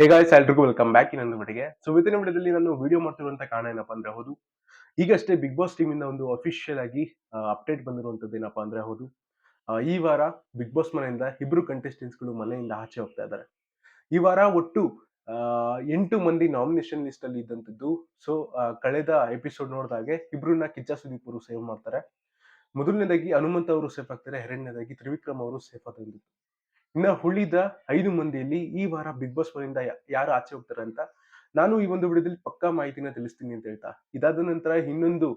ಹೇ guys ಎಲ್ರಿಗೂ welcome back ಇನ್ನೊಂದು ಮಟ್ಟಿಗೆ ಸೊ ಇವತ್ತಿನ ವಿಡಿಯೋದಲ್ಲಿ ನಾನು ವಿಡಿಯೋ ಮಾಡ್ತಿರುವಂತ ಕಾರಣ ಏನಪ್ಪಾ ಅಂದ್ರೆ ಹೌದು, ಈಗಷ್ಟೇ ಬಿಗ್ ಬಾಸ್ ಟೀಮ್ ಇಂದ ಒಂದು ಅಫಿಷಿಯಲ್ ಆಗಿ ಅಪ್ಡೇಟ್ ಬಂದಿರುವಂತದ್ದು ಏನಪ್ಪಾ ಅಂದ್ರೆ ಹೌದು ಈ ವಾರ ಬಿಗ್ ಬಾಸ್ ಮನೆಯಿಂದ ಇಬ್ರು ಕಂಟೆಸ್ಟೆಂಟ್ಸ್ಗಳು ಮನೆಯಿಂದ ಆಚೆ ಹೋಗ್ತಾ ಇದ್ದಾರೆ. ಈ ವಾರ ಒಟ್ಟು ಎಂಟು ಮಂದಿ ನಾಮಿನೇಷನ್ ಲಿಸ್ಟ್ ಅಲ್ಲಿ ಇದ್ದಂಥದ್ದು. ಸೊ ಕಳೆದ ಎಪಿಸೋಡ್ ನೋಡಿದಾಗೆ ಇಬ್ರನ್ನ ಕಿಚ್ಚ ಸುದೀಪ್ ಅವರು ಸೇವ್ ಮಾಡ್ತಾರೆ. ಮೊದಲನೇದಾಗಿ ಹನುಮಂತ ಅವರು ಸೇಫ್ ಆಗ್ತಾರೆ, ಎರಡನೇದಾಗಿ ತ್ರಿವಿಕ್ರಮ್ ಅವರು ಸೇಫ್ ಆದಂಥದ್ದು ಇನ್ನ ಉಳಿದ ಐದು ಮಂದಿಯಲ್ಲಿ ಈ ವಾರ ಬಿಗ್ ಬಾಸ್ ಮನೆಯಿಂದ ಯಾರು ಆಚೆ ಹೋಗ್ತಾರೆ ಅಂತ ನಾನು ಈ ಒಂದು ವಿಡಿಯೋದಲ್ಲಿ ಪಕ್ಕಾ ಮಾಹಿತಿನ ತಿಳಿಸ್ತೀನಿ ಅಂತ ಹೇಳ್ತಾ. ಇದಾದ ನಂತರ ಇನ್ನೊಂದು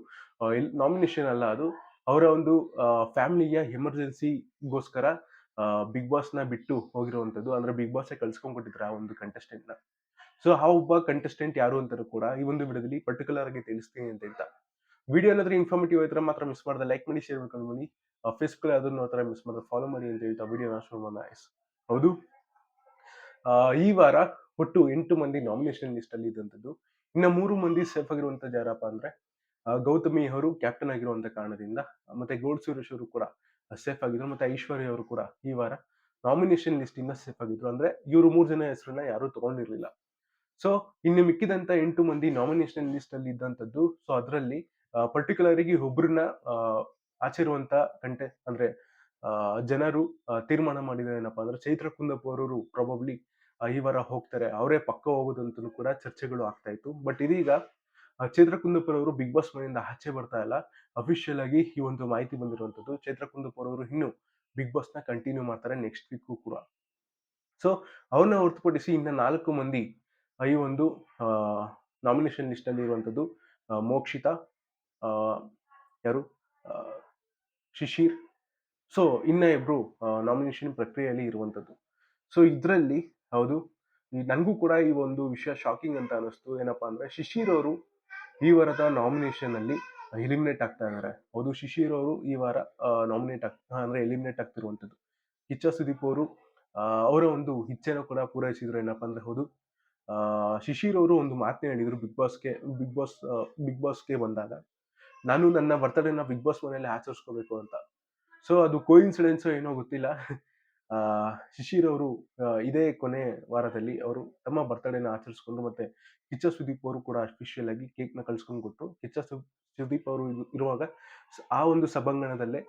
ನಾಮಿನೇಷನ್ ಅಲ್ಲ ಅದು. ಅವರ ಒಂದು ಫ್ಯಾಮಿಲಿಯ ಎಮರ್ಜೆನ್ಸಿಗೋಸ್ಕರ ಬಿಗ್ ಬಾಸ್ನ ಬಿಟ್ಟು ಹೋಗಿರುವಂತದ್ದು ಅಂದ್ರೆ ಬಿಗ್ ಬಾಸ್ ಕಳ್ಸ್ಕೊಂಡ್ಬಿಟ್ಟಿದ್ರು ಆ ಒಂದು ಕಂಟೆಸ್ಟೆಂಟ್ನ ನ. ಸೊ ಆ ಒಬ್ಬ ಕಂಟೆಸ್ಟೆಂಟ್ ಯಾರು ಅಂತಾನು ಕೂಡ ಈ ಒಂದು ವಿಡಿಯೋದಲ್ಲಿ ಪರ್ಟಿಕ್ಯುಲರ್ ಆಗಿ ತಿಳಿಸ್ತೀನಿ ಅಂತ ಹೇಳ್ತಾ. ವಿಡಿಯೋ ಏನಾದ್ರೂ ಇನ್ಫಾರ್ಮೇಟಿವ್ ಇದ್ರೆ ಮಾತ್ರ ಮಿಸ್ ಮಾಡದೆ ಲೈಕ್ ಮಾಡಿ ಶೇರ್ ಮಾಡ್ಕೊಂಡು ಬನ್ನಿ. ಫೇಸ್ಬುಕ್ ಅದನ್ನು ಥರ ಮಿಸ್ ಮಾಡಿದ್ರೆ ಫಾಲೋ ಮಾಡಿ ಅಂತ ಹೇಳ್ತಾ ವಿಡಿಯೋ ಶುರು ಮಾಡೋಣ. ಹೌದು. ಈ ವಾರ ಒಟ್ಟು ಎಂಟು ಮಂದಿ ನಾಮಿನೇಷನ್ ಲಿಸ್ಟ್ ಅಲ್ಲಿ ಇದ್ದಂಥದ್ದು. ಇನ್ನ ಮೂರು ಮಂದಿ ಸೇಫ್ ಆಗಿರುವಂತದ್ದು ಯಾರಪ್ಪ ಅಂದ್ರೆ ಗೌತಮಿ ಅವರು ಕ್ಯಾಪ್ಟನ್ ಆಗಿರುವಂತ ಕಾರಣದಿಂದ ಮತ್ತೆ ಗೋಡ್ ಸುರೇಶ್ ಅವರು ಕೂಡ ಸೇಫ್ ಆಗಿದ್ರು, ಮತ್ತೆ ಐಶ್ವರ್ಯ ಅವರು ಕೂಡ ಈ ವಾರ ನಾಮಿನೇಷನ್ ಲಿಸ್ಟ್ ಇಂದ ಸೇಫ್ ಆಗಿದ್ರು. ಅಂದ್ರೆ ಇವರು ಮೂರು ಜನ ಹೆಸರನ್ನ ಯಾರು ತಗೊಂಡಿರ್ಲಿಲ್ಲ. ಸೊ ಇನ್ನು ಮಿಕ್ಕಿದಂತ ಎಂಟು ಮಂದಿ ನಾಮಿನೇಷನ್ ಲಿಸ್ಟ್ ಅಲ್ಲಿ ಇದ್ದಂಥದ್ದು ಸೊ ಅದರಲ್ಲಿ ಪರ್ಟಿಕ್ಯುಲರ್ ಆಗಿ ಒಬ್ಬರನ್ನ ಆಚರಿಸುವಂತ ಕಂಟೆ ಅಂದ್ರೆ ಜನರು ತೀರ್ಮಾನ ಮಾಡಿದ್ರೆ ಏನಪ್ಪಾ ಅಂದ್ರೆ ಚೈತ್ರ ಕುಂದಪ್ಪ ಅವರು ಪ್ರಾಬಬ್ಲಿ ಈ ವಾರ ಹೋಗ್ತಾರೆ. ಅವರೇ ಪಕ್ಕ ಹೋಗೋದಂತೂ ಕೂಡ ಚರ್ಚೆಗಳು ಆಗ್ತಾ ಇತ್ತು. ಬಟ್ ಇದೀಗ ಚೈತ್ರ ಕುಂದಪ್ಪರ್ ಅವರು ಬಿಗ್ ಬಾಸ್ ಮನೆಯಿಂದ ಆಚೆ ಬರ್ತಾ ಇಲ್ಲ. ಅಫಿಷಿಯಲ್ ಆಗಿ ಈ ಒಂದು ಮಾಹಿತಿ ಬಂದಿರುವಂತದ್ದು ಚೈತ್ರ ಕುಂದಪ್ಪರ್ ಅವರು ಇನ್ನು ಬಿಗ್ ಬಾಸ್ನ ಕಂಟಿನ್ಯೂ ಮಾಡ್ತಾರೆ ನೆಕ್ಸ್ಟ್ ವೀಕ್ ಕೂಡ. ಸೊ ಅವ್ರನ್ನ ಹೊರತುಪಡಿಸಿ ಇನ್ನ ನಾಲ್ಕು ಮಂದಿ ಈ ಒಂದು ನಾಮಿನೇಷನ್ ಲಿಸ್ಟ್ ಅಲ್ಲಿ ಇರುವಂತದ್ದು ಮೋಕ್ಷಿತಾ ಯಾರು? ಶಿಶಿರ್. ಸೊ ಇನ್ನ ಇಬ್ರು ನಾಮಿನೇಷನ್ ಪ್ರಕ್ರಿಯೆಯಲ್ಲಿ ಇರುವಂತದ್ದು. ಸೊ ಇದರಲ್ಲಿ, ಹೌದು ನನಗೂ ಕೂಡ ಈ ಒಂದು ವಿಷಯ ಶಾಕಿಂಗ್ ಅಂತ ಅನಿಸ್ತು ಏನಪ್ಪಾ ಅಂದ್ರೆ, ಶಿಶಿರ್ ಅವರು ಈ ವಾರದ ನಾಮಿನೇಷನ್ ಅಲ್ಲಿ ಎಲಿಮಿನೇಟ್ ಆಗ್ತಾ ಇದ್ದಾರೆ ಹೌದು, ಶಿಶಿರ್ ಅವರು ಈ ವಾರ ನಾಮಿನೇಟ್ ಆಗ್, ಅಂದ್ರೆ ಎಲಿಮಿನೇಟ್ ಆಗ್ತಿರುವಂಥದ್ದು ಕಿಚ್ಚ ಸುದೀಪ್ ಅವರು ಅವರ ಒಂದು ಇಚ್ಛೆನ ಕೂಡ ಪೂರೈಸಿದ್ರು ಏನಪ್ಪಾ ಅಂದ್ರೆ, ಹೌದು. ಶಿಶಿರ್ ಅವರು ಒಂದು ಮಾತನ್ನ ಹೇಳಿದ್ರು ಬಿಗ್ ಬಾಸ್ಗೆ, ಬಿಗ್ ಬಾಸ್ ಬಿಗ್ ಬಾಸ್ಗೆ ಬಂದಾಗ. ನಾನು ನನ್ನ ಬರ್ತಡೇನ ಬಿಗ್ ಬಾಸ್ ಮನೆಯಲ್ಲಿ ಆಚರಿಸ್ಕೋಬೇಕು ಅಂತ. ಸೊ ಅದು ಕೋ ಕೋಇನ್ಸಿಡೆನ್ಸ್ ಏನೋ ಗೊತ್ತಿಲ್ಲ. ಶಿಶಿರ್ ಅವರು ಇದೇ ಕೊನೆ ವಾರದಲ್ಲಿ ಅವರು ತಮ್ಮ ಬರ್ತಡೇನ ಆಚರಿಸ್ಕೊಂಡು ಮತ್ತೆ ಕಿಚ್ಚ ಸುದೀಪ್ ಅವರು ಕೂಡ ಅಫಿಷಿಯಲ್ ಆಗಿ ಕೇಕ್ನ ಕಳ್ಸ್ಕೊಂಡು ಕೊಟ್ಟರು ಕಿಚ್ಚ ಸುದೀಪ್ ಅವರು ಇರು- ಇರುವಾಗ ಆ ಒಂದು ಸಭಾಂಗಣದಲ್ಲೇ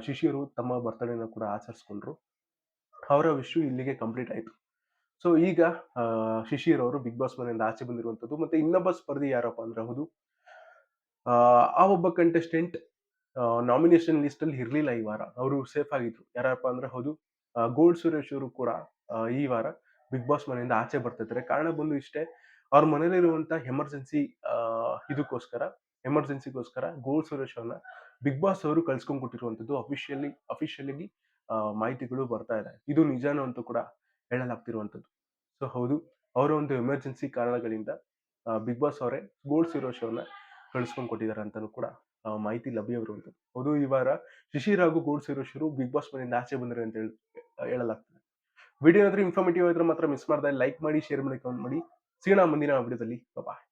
ಶಿಶಿರು ತಮ್ಮ ಬರ್ತಡೇನ ಕೂಡ ಆಚರಿಸ್ಕೊಂಡ್ರು. ಅವರ ವಿಶ್ವ ಇಲ್ಲಿಗೆ ಕಂಪ್ಲೀಟ್ ಆಯ್ತು. ಸೊ ಈಗ ಶಿಶಿರ್ ಅವರು ಬಿಗ್ ಬಾಸ್ ಮನೆಯಿಂದ ಆಚೆ ಬಂದಿರುವಂತದ್ದು ಮತ್ತೆ ಇನ್ನೊಬ್ಬ ಸ್ಪರ್ಧಿ ಯಾರಪ್ಪ ಅಂದ್ರೆ ಹೌದು ಆ, ಒಬ್ಬ ಕಂಟೆಸ್ಟೆಂಟ್ ನಾಮಿನೇಷನ್ ಲಿಸ್ಟ್ ಅಲ್ಲಿ ಇರ್ಲಿಲ್ಲ ಈ ವಾರ. ಅವರು ಸೇಫ್ ಆಗಿದ್ರು. ಯಾರಪ್ಪ ಅಂದ್ರೆ ಹೌದು ಗೋಲ್ಡ್ ಸುರೇಶ್ ಅವರು ಕೂಡ ಈ ವಾರ ಬಿಗ್ ಬಾಸ್ ಮನೆಯಿಂದ ಆಚೆ ಬರ್ತಿದ್ದಾರೆ. ಕಾರಣ ಬಂದು ಇಷ್ಟೇ ಅವ್ರ ಮನೇಲಿರುವಂತ ಎಮರ್ಜೆನ್ಸಿ ಇದಕ್ಕೋಸ್ಕರ ಎಮರ್ಜೆನ್ಸಿಗೋಸ್ಕರ ಗೋಲ್ಡ್ ಸುರೇಶ್ ಅವ್ರನ್ನ ಬಿಗ್ ಬಾಸ್ ಅವರು ಕಳ್ಸ್ಕೊಂಡ್ ಕೊಟ್ಟಿರುವಂತದ್ದು ಅಫಿಷಿಯಲಿ ಅಫಿಷಿಯಲಿ ಮಾಹಿತಿಗಳು ಬರ್ತಾ ಇದೆ. ಇದು ನಿಜಾನು ಅಂತ ಕೂಡ ಹೇಳಲಾಗ್ತಿರುವಂತದ್ದು ಸೊ ಹೌದು ಅವರ ಒಂದು ಎಮರ್ಜೆನ್ಸಿ ಕಾರಣಗಳಿಂದ ಬಿಗ್ ಬಾಸ್ ಅವರೇ ಗೋಲ್ಡ್ ಸುರೇಶ್ ಅವ್ರನ್ನ ಕಳಿಸ್ಕೊಂಡ್ ಕೊಟ್ಟಿದ್ದಾರೆ ಅಂತಲೂ ಕೂಡ ಮಾಹಿತಿ ಲಭ್ಯವಿರುವಂಥದ್ದು ಹೌದು ಈ ವಾರ ಶಿಶಿರ್ ಹಾಗೂ ಗೂಡ್ ಶಿರು, ಬಿಗ್ ಬಾಸ್ ಮನೆಯಿಂದ ಆಚೆ ಬಂದರೆ ಅಂತ ಹೇಳಿ ಹೇಳಲಾಗ್ತದೆ. ವಿಡಿಯೋ ಏನಾದರೂ ಇನ್ಫಾರ್ಮೇಟಿವ್ ಇದ್ರೆ ಮಾತ್ರ ಮಿಸ್ ಮಾಡದೆ ಲೈಕ್ ಮಾಡಿ ಶೇರ್ ಮಾಡಿ ಕಮೆಂಟ್ ಮಾಡಿ. ಸಿಗೋಣ ಮುಂದಿನ ವಿಡಿಯೋದಲ್ಲಿ. ಬಾಯ್